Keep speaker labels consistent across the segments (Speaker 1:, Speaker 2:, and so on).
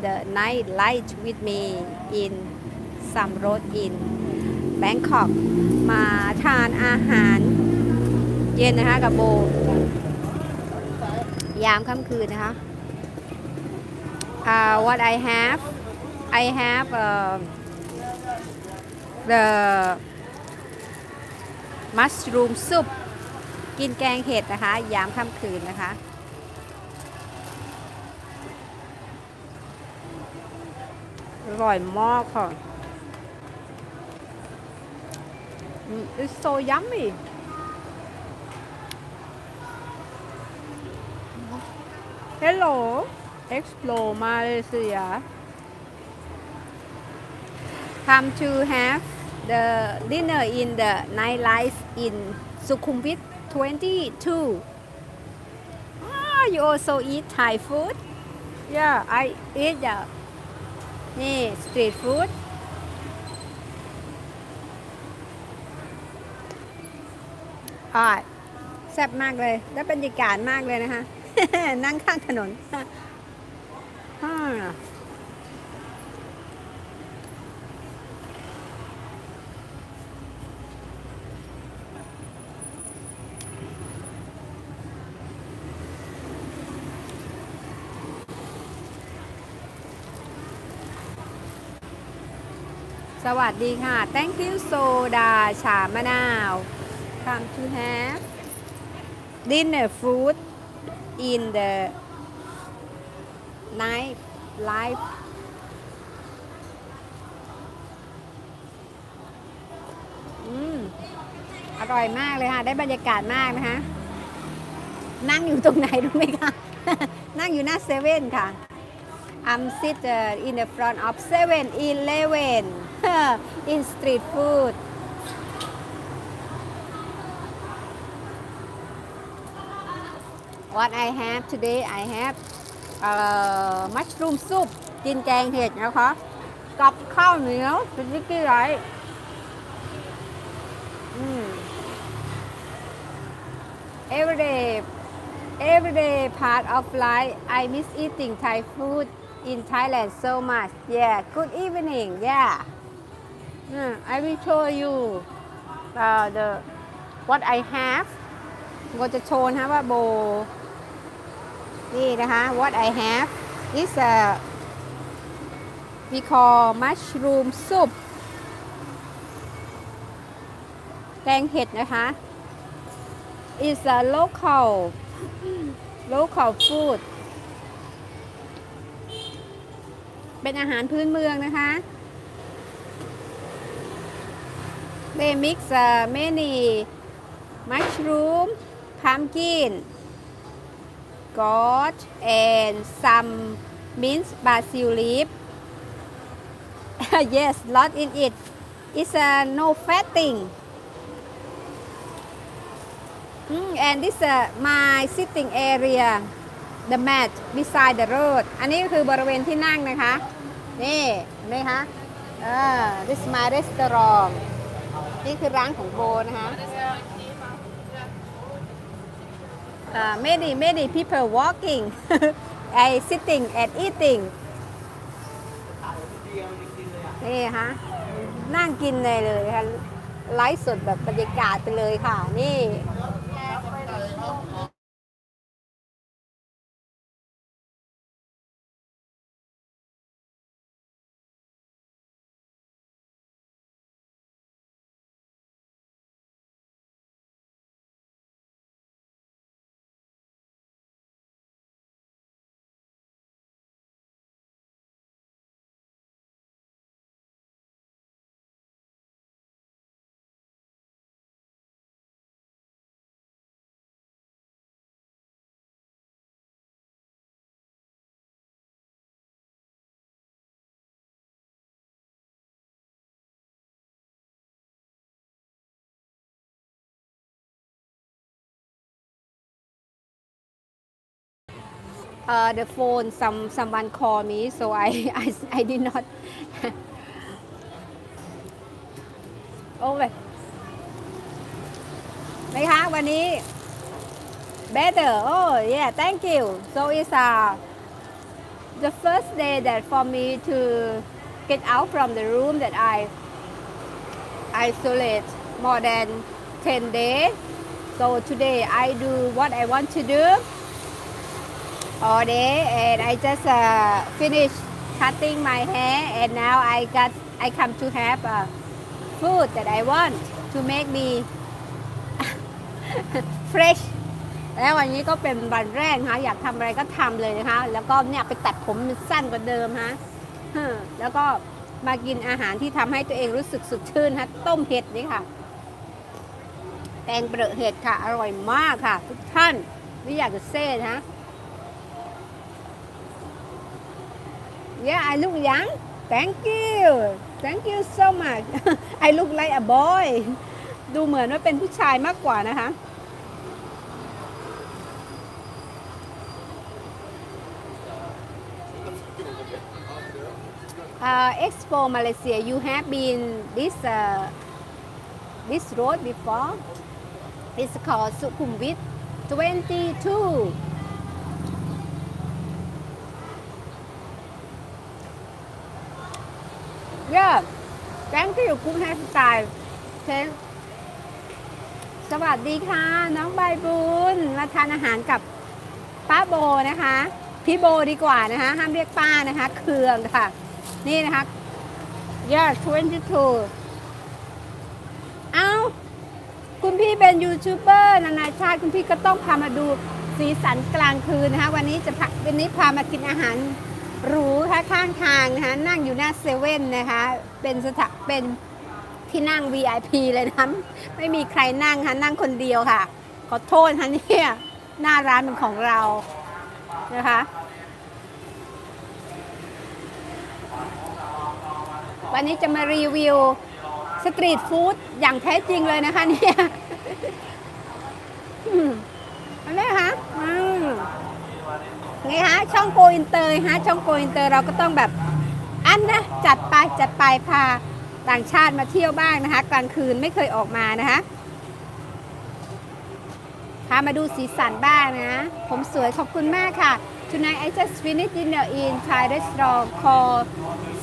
Speaker 1: the night light with me in some road in Bangkok มาทานอาหารเย็นนะคะกับโบ ยามค่ำคืนนะคะ uh, what I have I have uh, the mushroom soup กินแกงเห็ดนะคะ ยามค่ำคืนนะคะ ร่อยมากค่ะ Mm, It's so yummy Hello Explore Malaysia Come to have the dinner in the nightlife in Sukhumvit 22 Ah, you also eat Thai food? Yeah, I eat the นี่สตรีทฟู้ดอ่อยแซ่บมากเลย แล้วบรรยากาศมากเลยนะคะ นั่งข้างถนน สวัสดีค่ะ thank you โซดาชามะนาว come to have dinner food in the night life อืม อร่อยมากเลยค่ะ ได้บรรยากาศมากนะคะ นั่งอยู่ตรงไหนรู้ไหมคะ นั่งอยู่หน้าเซเว่นค่ะ I'm sit in the front of 7-Eleven in street food What I have today I have uh, mushroom soup กินแกงเห็ดนะคะกับข้าวเหนียวสติกกี้ไรซ์อืม every day everyday part of life I miss eating Thai food in Thailand so much yeah good evening yeah I will show you uh, the what I have โบจะโชว์นะว่าโบ นี่นะคะ what I have is a we call mushroom soup แกงเห็ดนะคะ is a local local food เป็นอาหารพื้นเมืองนะคะ they mix uh, many mushroom pumpkin goat and some minced basil leaf yes lot in it it's a no fatting Mm, and this uh, my sitting area the mat beside the road อันนี้คือบริเวณที่นั่งนะคะ นี่เห็นไหมคะเออ this is my restaurant นี่คือร้านของโบนะคะ uh, many many people walking I sitting and eating นี่ค่ะนั่งกินเลยเลยค่ะไลฟ์สดแบบบรรยากาศไปเลยค่ะ นี่ uh, the phone some someone call me so I I, I did not โอ้ยไหมคะวันนี้ better oh yeah thank you so it's a the first day that for me to get out from the room that I isolate more than 10 days. So today I do what I want to do all day and I just uh, finish cutting my hair and now I got I come to have uh, food that I want to make me fresh แล้ววันนี้ก็เป็นวันแรกนะคะอยากทำอะไรก็ทำเลยนะคะ แล้วก็เนี่ยไปตัดผมมันสั้นกว่าเดิมฮะแล้วก็มากินอาหารที่ทำให้ตัวเองรู้สึกสดชื่นฮะต้มเห็ดนี่ค่ะแกงเปรอะเห็ดค่ะ อร่อยมากค่ะ ทุกท่านไม่อยากจะเซ่นะ Yeah I look young Thank you Thank you so much I look like a boy ดูเหมือนว่าเป็นผู้ชายมากกว่านะคะ uh, Expo Malaysia, you have been this uh, this road before. It's called Sukhumvit 22. Yeah, thank you คุณแฮปสไตล์เชฟสวัสดีค่ะ น้องใบบุญมาทานอาหารกับป้าโบนะคะ พี่โบดีกว่านะคะ ห้ามเรียกป้านะคะ เคืองค่ะ นี่นะคะ yeah 22เอ้าคุณพี่เป็นยูทูบเบอร์นานาชาติ คุณพี่ก็ต้องพามาดูสีสันกลางคืนนะคะ วันนี้จะวันนี้พามากินอาหาร หรูค่ะข้างทางนะคะนั่งอยู่หน้าเซเว่นนะคะ เป็นสถานเป็นที่นั่ง VIP เลยนะไม่มีใครนั่งค่ะนั่งคนเดียวค่ะ ขอโทษค่ะเนี่ยหน้าร้านเป็นของเรานะคะวันนี้จะมารีวิวสตรีทฟู้ดอย่างแท้จริงเลยนะคะเนี่ยอืมเอันนี้คะอืม ไงคะช่องโกอินเตอร์ฮะ ช่องโกอินเตอร์เราก็ต้องแบบ อันนะ จัดไป จัดไปพาต่างชาติมาเที่ยวบ้างนะคะ กลางคืนไม่เคยออกมานะคะพามาดูสีสันบ้างนะ ผมสวยขอบคุณมากค่ะ Tonight I just finished dinner in Thai restaurant called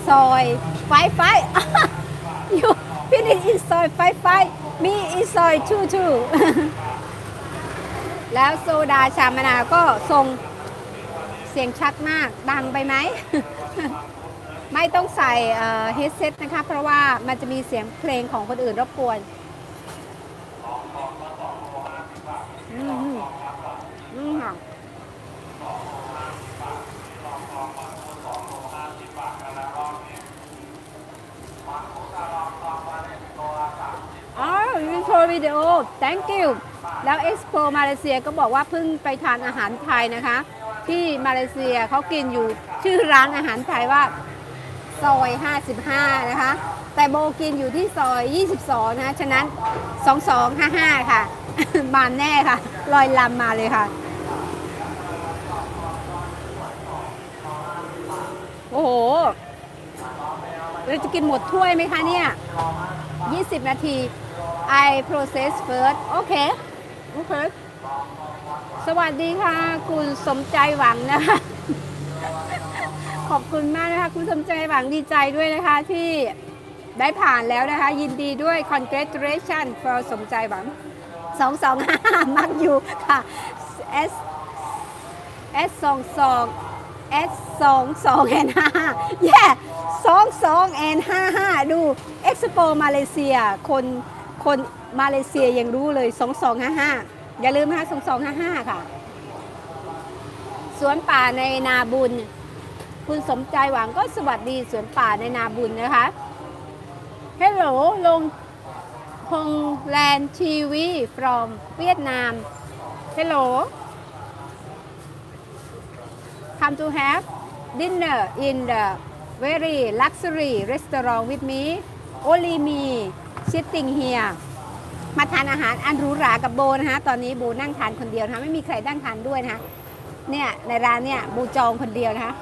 Speaker 1: Soy Five Five You finish in Soy Five Five Me in Soy Two Two แล้วโซดาชามะนาวก็ทรง เสียงชัดมาก ดังไปไหม ไม่ต้องใส่เฮดเซตนะคะ เพราะว่ามันจะมีเสียงเพลงของคนอื่นรบกวนอืมอืมค่ะอ๋อยูโชว์วิดีโอ thank you แล้ว Expo มาเลเซียก็บอกว่าเพิ่งไปทานอาหารไทยนะคะ ที่มาเลเซียเขากินอยู่ชื่อร้านอาหารไทยว่าซอย 55 นะคะ แต่โบกินอยู่ที่ซอย 22นะะฉะนั้น 2255 ค่ะ มาแน่ค่ะ ลอยลำมาเลยค่ะ โอ้โหเราจะกินหมดถ้วยไหมคะเนี่ย 20 นาที I process first โอเค โอเค สวัสดีค่ะ คุณสมใจหวังนะคะ ขอบคุณมากนะคะ คุณสมใจหวังดีใจด้วยนะคะที่ได้ผ่านแล้วนะคะ ยินดีด้วย congratulation for สมใจหวัง 225 มักอยู่ค่ะ S S 22 S 22 and 5 yeah 22 and 55ดู Expo มาเลเซีย คนคนมาเลเซียยังรู้เลย 2255 อย่าลืมนะคะ2255ค่ะ สวนป่าในนาบุญ คุณสมใจหวังก็สวัสดีสวนป่าในนาบุญนะคะ Hello ลงพงแลนทีวี from เวียดนาม Hello come to have dinner in the very luxury restaurant with me only me sitting here มาทานอาหารอันหรูหรากับโบนะคะตอนนี้โบนั่งทานคนเดียวนะคะไม่มีใครนั่งทานด้วยนะคะเนี่ยในร้านเนี่ยโบจองคนเดียวนะคะ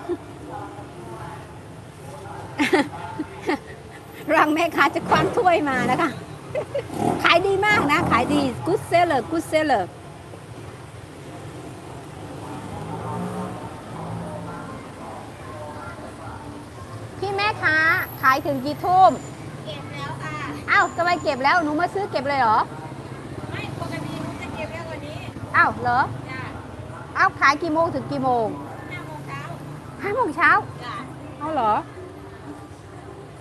Speaker 1: รังแม่ค้าจะคว้านถ้วยมานะคะ ขายดีมากนะ ขายดี good seller good seller ม่ค้าขายถึงกี่ทุ่ม อ้าวทำไมเก็บแล้วหนูมาซื้อเก็บเลยเหรอ
Speaker 2: ไม่ปกติหนูจะเก็บแล้วกว่านี้
Speaker 1: อ้าวเหรอ
Speaker 2: จ้ะ
Speaker 1: อ้าวขายกี่โมงถึงกี่โมง
Speaker 2: ห้าโมงเช้า
Speaker 1: ห้าโมงเช้า
Speaker 2: จ้ะ
Speaker 1: เอาเหรอ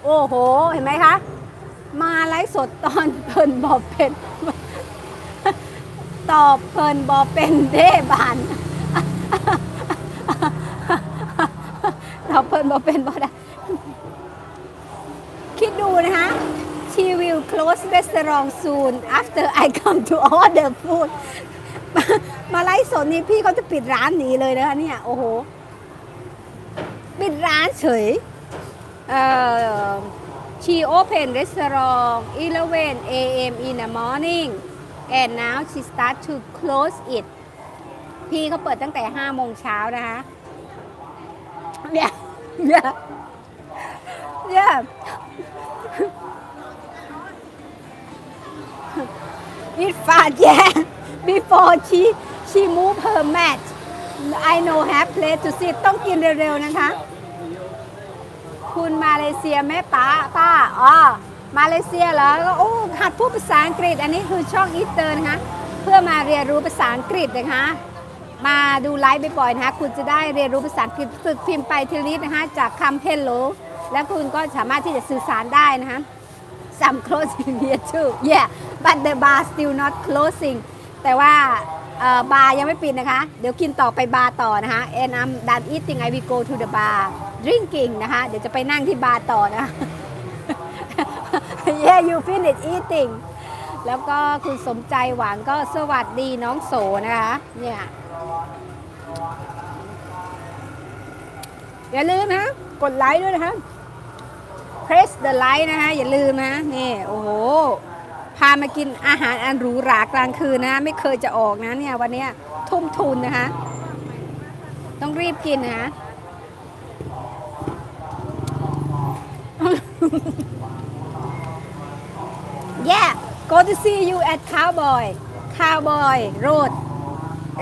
Speaker 1: โอ้โห เห็นไหมคะ มาไลฟ์สดตอนเพลินบอบเป็น ตอบเพลินบอเป็นเด้บานตอบเพลินบอเป็นบอได้คิดดูนะคะ she will close restaurant soon after I come to order food มาไลฟ์สดนี่พี่เขาจะปิดร้านหนีเลยนะคะเนี่ย โอ้โห ปิดร้านเฉยเอ่อ she open restaurant 11 a.m. in the morning and now she start to close it พี่เขาเปิดตั้งแต่5โมงเช้านะคะเนี่ยเนี่ยเนี่ย it fast yeah before she she move her mat I know have place to sit ต้องกินเร็วๆนะคะ คุณมาเลเซียแม่ป้าป้าอ๋อมาเลเซียเหรอก็โอ้หัดพูดภาษาอังกฤษ อันนี้คือช่องอีเตอร์นะคะเพื่อมาเรียนรู้ภาษาอังกฤษนะคะมาดูไลฟ์บ่อยๆนะคะ คุณจะได้เรียนรู้ภาษาอังกฤษฝึกพิมพ์ไปทีละนิดนะคะ จากคำ hello แล้วคุณก็สามารถที่จะสื่อสารได้นะคะ some closing here too yeah but the bar still not closing แต่ว่าบาร์ยังไม่ปิดนะคะ เดี๋ยวกินต่อไปบาร์ต่อนะคะ and I'm done eating I will go to the bar drinking นะคะ เดี๋ยวจะไปนั่งที่บาร์ต่อนะคะ yeah you finish eating แล้วก็คุณสมใจหวังก็สวัสดีน้องโสนะคะ เนี่ยอย่าลืมนะ กดไลค์ด้วยนะคะ press the like นะคะ อย่าลืมนะ นี่ โอ้โห พามากินอาหารอันหรูหรากลางคืนนะ ไม่เคยจะออกนะเนี่ยวันนี้ทุ่มทุนนะคะ ต้องรีบกินนะคะ yeah go to see you at cowboy cowboy road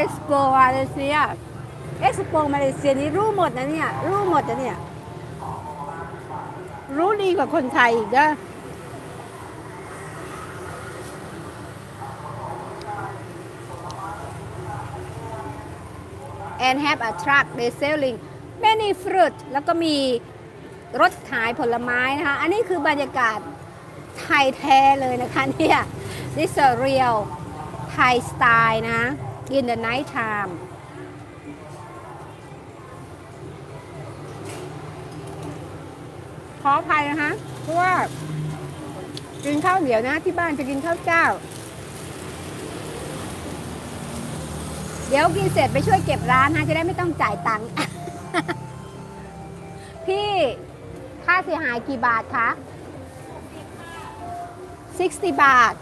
Speaker 1: explore Malaysia explore Malaysia นี่รู้หมดนะเนี่ย รู้หมดนะเนี่ย รู้ดีกว่าคนไทยอีกนะ and have a truck they selling many fruit แล้วก็มีรถขายผลไม้นะคะ อันนี้คือบรรยากาศไทยแท้เลยนะคะเนี่ย this is a real Thai style นะ in the night time ขออภัยนะคะเพราะว่ากินข้าวเหนียวนะที่บ้านจะกินข้าวเจ้า เดี๋ยวกินเสร็จไปช่วยเก็บร้านนะจะได้ไม่ต้องจ่ายตังค์ พี่ค่าเสียหายกี่บาทคะ60 บาท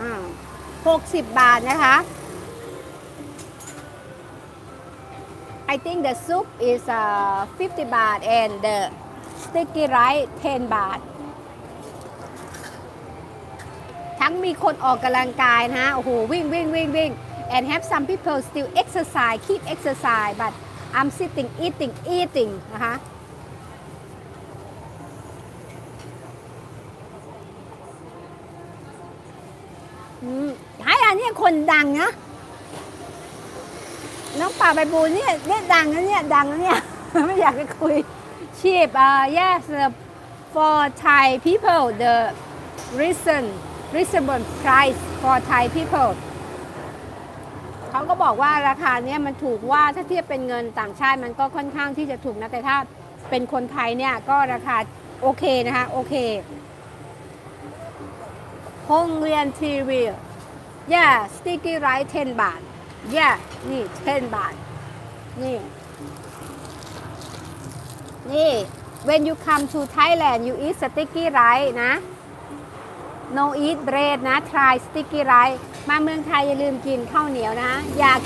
Speaker 1: อ่า60บาทนะคะ I think the soup is uh, 50 baht and the sticky rice 10 บาท ทั้งมีคนออกกำลังกายนะฮะ โอ้โห วิ่งวิ่งวิ่งวิ่ง and have some people still exercise keep exercise but I'm sitting eating eating นะคะอืมไอ้อันนี้คนดังนะน้องป่าใบบูเนี่ยเนี่ยดังนะเนี่ยดังนะเนี่ยไม่อยากจะคุย cheap uh yes uh, for Thai people the reason reasonable price for Thai people เขาก็บอกว่าราคาเนี้ยมันถูกว่าถ้าเทียบเป็นเงินต่างชาติมันก็ค่อนข้างที่จะถูกนะแต่ถ้าเป็นคนไทยเนี่ยก็ราคาโอเคนะคะโอเคโรงเรียนทีวี yeah sticky rice 10 บาท yeah นี่ 10 บาท นี่ นี่ when you come to Thailand you eat sticky rice นะ no eat bread นะ try sticky rice มาเมืองไทยอย่าลืมกินข้าวเหนียวนะ อยาก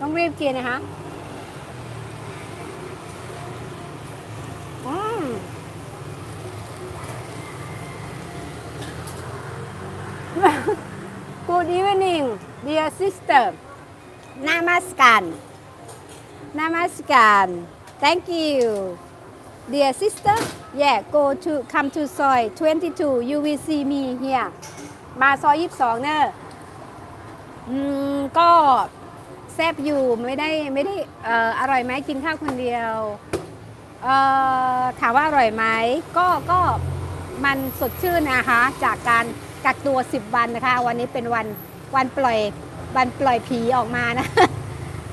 Speaker 1: ต้องรีบกินนะคะอืม Good evening dear sister Namaskar Namaskar Thank you dear sister yeah go to come to soy 22 you will see me here มาซอย22 เนอะอืมก็แซบอยู่ไม่ได้ไม่ได้เอ่ออร่อยไหมกินข้าวคนเดียวเอ่อถามว่าอร่อยไหมก็ก็มันสดชื่นนะคะ จากการกักตัว 10 วันนะคะ วันนี้เป็นวันวันปล่อย วันปล่อยผีออกมานะ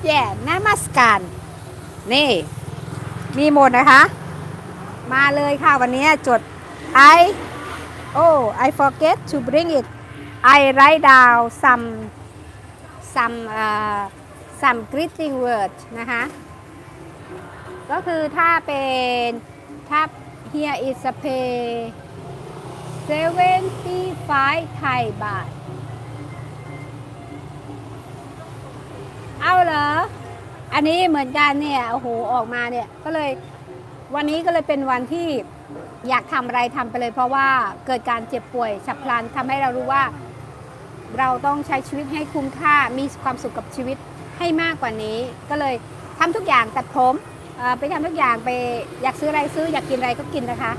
Speaker 1: แย่นามัสการนี่ มีหมดนะคะ มาเลยค่ะวันนี้จด I oh I forget to bring it I write down some some uh, some greeting word นะคะ ก็คือถ้าเป็นถ้า here is a pay 75 Thai baht เอาเหรอ อันนี้เหมือนกันเนี่ยโอ้โหออกมาเนี่ยก็เลยวันนี้ก็เลยเป็นวันที่อยากทำอะไรทำไปเลย เพราะว่าเกิดการเจ็บป่วยฉับพลันทำให้เรารู้ว่า เราต้องใช้ชีวิตให้คุ้มค่ามีความสุขกับชีวิตให้มากกว่านี้ ก็เลยทำทุกอย่างตัดผมอ่อไปทำทุกอย่างไปอยากซื้ออะไรซื้ออยากกินอะไรก็กินนะคะ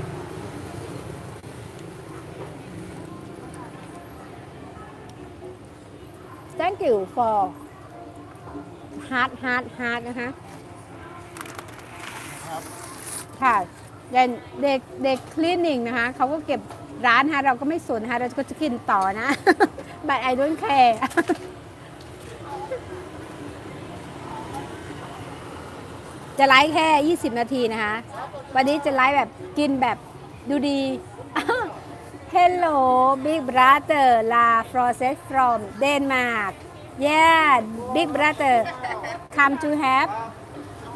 Speaker 1: thank you for hard hard hard นะคะค่ะเด็กเด็กเด็กคลีนนิ่งนะคะเขาก็เก็บร้านนะคะเราก็ไม่สนนะคะเราก็จะกินต่อนะ but I don't care จะไลฟ์แค่ 20 นาทีนะคะ วันนี้จะไลฟ์แบบกินแบบดูดี Hello big brother La Frosted from Denmark Yeah, big brother come to have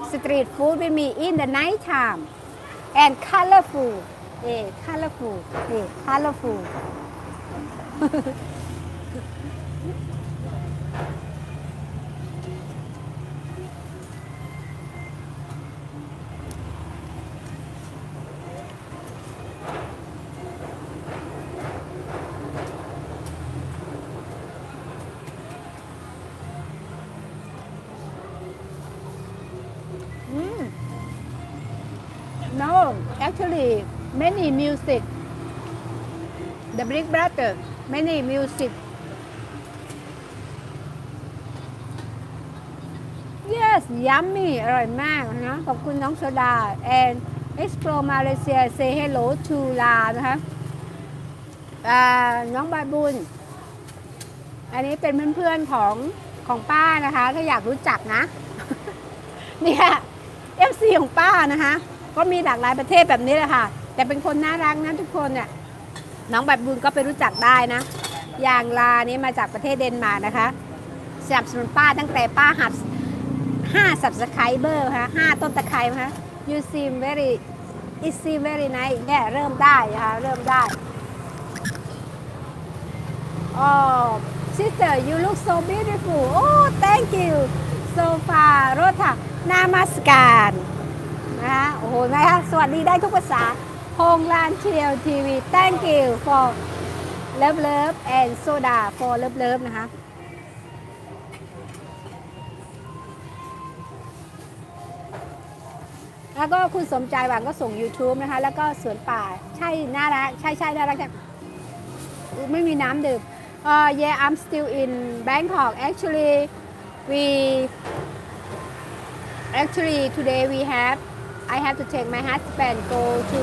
Speaker 1: street food with me in the night time and colorful. Yeah, colorful. Yeah, colorful. actually, many music. The Big Brother, many music. Yes, yummy อร่อยมากนะขอบคุณน้องโซดา and Explore Malaysia say hello to ลานะคะน้องบาบุญ อันนี้เป็นเพื่อนๆของของป้านะคะ ถ้าอยากรู้จักนะ เนี่ย FC ของป้านะคะ ก็มีหลากหลายประเทศแบบนี้แหละค่ะ แต่เป็นคนน่ารักนะทุกคนเนี่ยน้องแบัตรบุญก็ไปรู้จักได้นะ อย่างลานี้มาจากประเทศเดนมาร์กนะคะสนับสนุนป้าตั้งแต่ป้าหัด5 subscriber ค่ะ5ต้นตะไคร้นะคะ you seem very it seem very nice เนี่ยเริ่มได้นะคะเริ่มได้ Oh sister you look so beautiful oh thank you so far รถค่ะนามัสการ นะคะโอ้โหไหมคะสวัสดีได้ทุกภาษาโฮงลานเทียวทีวี thank you for love love and soda for love love นะคะแล้วก็คุณสมใจหวังก็ส่ง YouTube นะคะ แล้วก็สวนป่า ใช่ น่ารัก ใช่ใช่น่ารักจังไม่มีน้ำดื่มเออ yeah I'm still in Bangkok actually we actually today we have I have to take my husband go to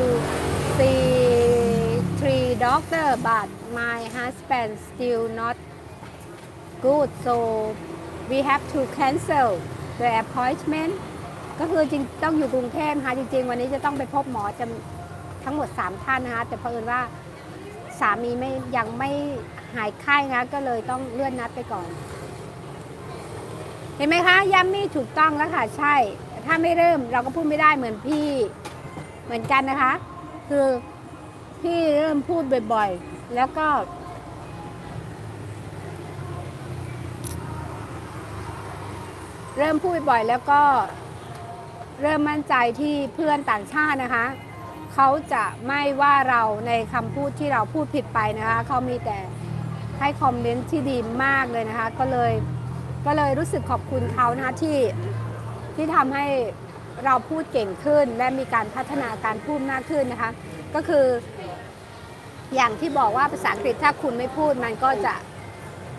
Speaker 1: see three doctor but my husband still not good so we have to cancel the appointment ก็คือจริงต้องอยู่กรุงเทพนะคะจริง ๆ วันนี้จะต้องไปพบหมอจะทั้งหมด 3 ท่านนะคะแต่เผอิญว่าสามีไม่ยังไม่หายไข้นะก็เลยต้องเลื่อนนัดไปก่อน เห็นไหมคะยัมมี่ถูกต้องแล้วค่ะ ใช่ ถ้าไม่เริ่มเราก็พูดไม่ได้เหมือนพี่เหมือนกันนะคะ คือพี่เริ่มพูดบ่อยๆ แล้วก็ เริ่มพูดบ่อยๆแล้วก็เริ่มมั่นใจที่เพื่อนต่างชาตินะคะ เขาจะไม่ว่าเราในคำพูดที่เราพูดผิดไปนะคะ เขามีแต่ให้คอมเมนต์ที่ดีมากเลยนะคะ ก็เลยก็เลยรู้สึกขอบคุณเขานะคะที่ ที่ทำให้เราพูดเก่งขึ้น และมีการพัฒนาการพูดมากขึ้นนะคะ ก็คือ อย่างที่บอกว่าภาษาอังกฤษถ้าคุณไม่พูดมันก็จะ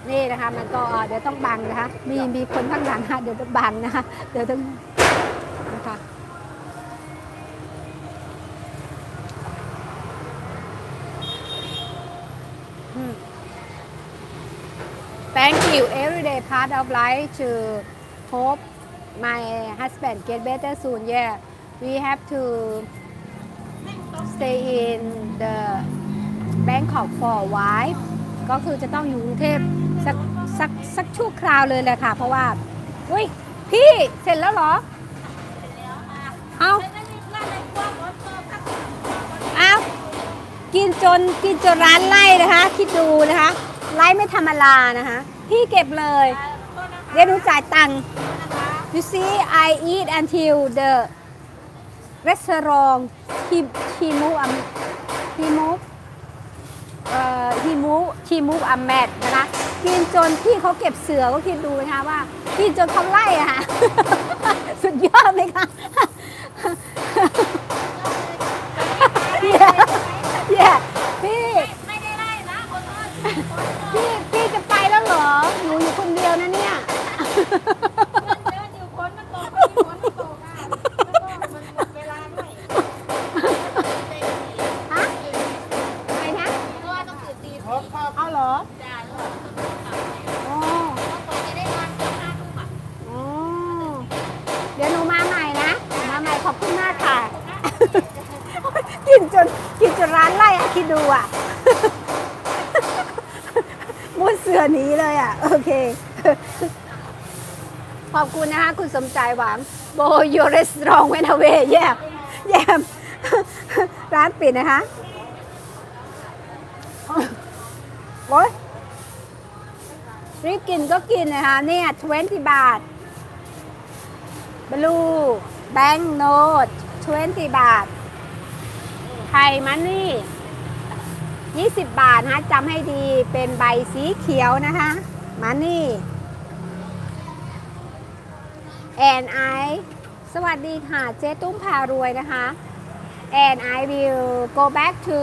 Speaker 1: นี่นะคะ มันก็เดี๋ยวต้องบังนะคะ มีมีคนข้างหลังค่ะเดี๋ยวต้องบังนะคะเดี๋ยวต้องนะคะ Hmm. Thank you everyday part of life to hope my husband get better soon yeah we have to stay in the Bangkok for a while ก็คือจะต้องอยู่กรุงเทพสักสักสักชั่วคราวเลยแหละค่ะ เพราะว่าอุ้ยพี่เสร็จแล้วเหรอ เอา
Speaker 2: ไม่ได้มีร้านในครัวรถโซ่พัก
Speaker 1: เอากินจนกินจนร้านไล่นะคะ คิดดูนะคะ ไล่ไม่ธรรมดานะคะ พี่เก็บเลย
Speaker 2: โทษนะคะ
Speaker 1: เดี๋ยวหนูจ่ายตังค์ You see I eat until the restaurant he he move um he move เอ่อ he move he move a mat นะคะกินจนพี่เขาเก็บเสือก็คิดดูนะคะว่ากินจนเขาไล่อะค่ะสุดยอดไหมคะ yeah yeah พี่
Speaker 2: ไม่ได้ไล่นะคนโทษ
Speaker 1: พี่พี่จะไปแล้วเหรอหนูอยู่คนเดียวนะเนี่ย
Speaker 2: นจนกิ
Speaker 1: นจนร้านไล่อะคิดดูอะมุดเสือหนีเลยอะโอเค ขอบคุณนะคะคุณสมใจหวังโบโยเรสตรองเวนเวแย่แย่มร้านปิดนะคะโอ้ยรีบกินก็กินนะคะเนี่ย20 บาทบลูแบงค์โนด20 บาท ไทยมันนี่20 บาทนะคะจำให้ดีเป็นใบสีเขียวนะคะมันนี่ and I สวัสดีค่ะ เจ๊ตุ้มพารวยนะคะ and I will go back to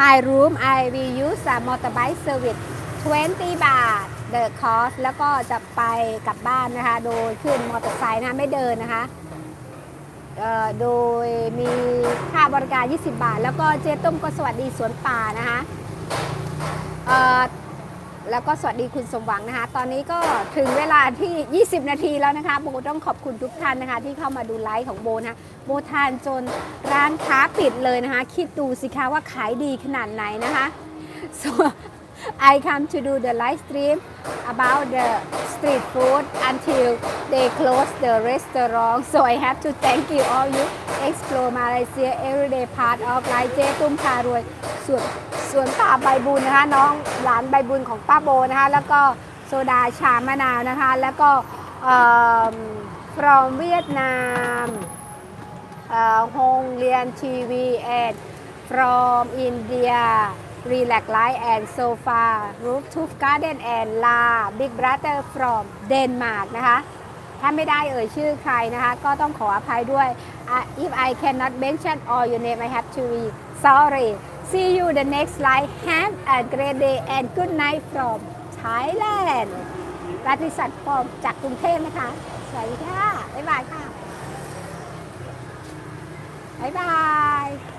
Speaker 1: my room I will use a motorbike service 20 บาท the cost แล้วก็จะไปกลับบ้านนะคะ โดยขึ้นมอเตอร์ไซค์นะคะไม่เดินนะคะ โดยมีค่าบริการ 20 บาท แล้วก็เจ๊ต้มก็สวัสดีสวนป่านะคะแล้วก็สวัสดีคุณสมหวังนะคะ ตอนนี้ก็ถึงเวลาที่ 20 นาทีแล้วนะคะโบต้องขอบคุณทุกท่านนะคะ ที่เข้ามาดูไลฟ์ของโบนะคะโบทานจนร้านค้าปิดเลยนะคะ คิดดูสิคะว่าขายดีขนาดไหนนะคะ I come to do the live stream about the street food until they close the restaurant so I have to thank you all you explore Malaysia everyday part of life เจ๊ตุ้มพารวยส่วนสวนป่าใบบุญนะคะน้องหลานใบบุญของป้าโบนะคะแล้วก็โซดาชามะนาวนะคะแล้วก็เอิ่ม from เวียดนามโรงเรียนทีวี and from India Relax Life and Sofa Rooftop Garden and La Big Brother from Denmark นะคะถ้าไม่ได้เอ่ยชื่อใครนะคะ ก็ต้องขออภัยด้วย Uh, if I cannot mention all your name I have to be sorry see you the next live have a great day and good night from Thailand ราธิสัตว์ฟอมจากกรุงเทพนะคะ สวัสดีค่ะ บ๊ายบายค่ะ บ๊ายบาย